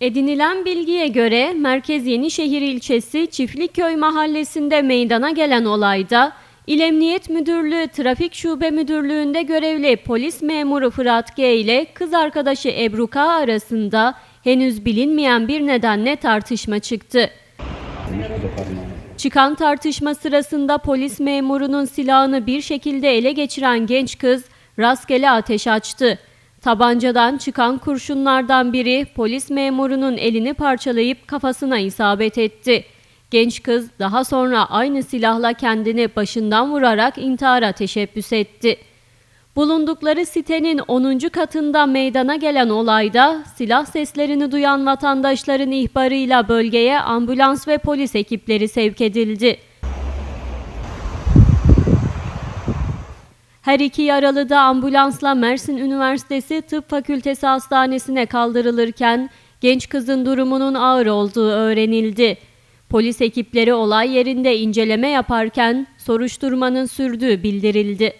Edinilen bilgiye göre Merkez Yenişehir ilçesi Çiftlikköy mahallesinde meydana gelen olayda İl Emniyet Müdürlüğü Trafik Şube Müdürlüğü'nde görevli polis memuru Fırat G ile kız arkadaşı Ebru K arasında henüz bilinmeyen bir nedenle tartışma çıktı. Çıkan tartışma sırasında polis memurunun silahını bir şekilde ele geçiren genç kız rastgele ateş açtı. Tabancadan çıkan kurşunlardan biri polis memurunun elini parçalayıp kafasına isabet etti. Genç kız daha sonra aynı silahla kendini başından vurarak intihara teşebbüs etti. Bulundukları sitenin 10. katında meydana gelen olayda silah seslerini duyan vatandaşların ihbarıyla bölgeye ambulans ve polis ekipleri sevk edildi. Her iki yaralı da ambulansla Mersin Üniversitesi Tıp Fakültesi Hastanesi'ne kaldırılırken genç kızın durumunun ağır olduğu öğrenildi. Polis ekipleri olay yerinde inceleme yaparken soruşturmanın sürdüğü bildirildi.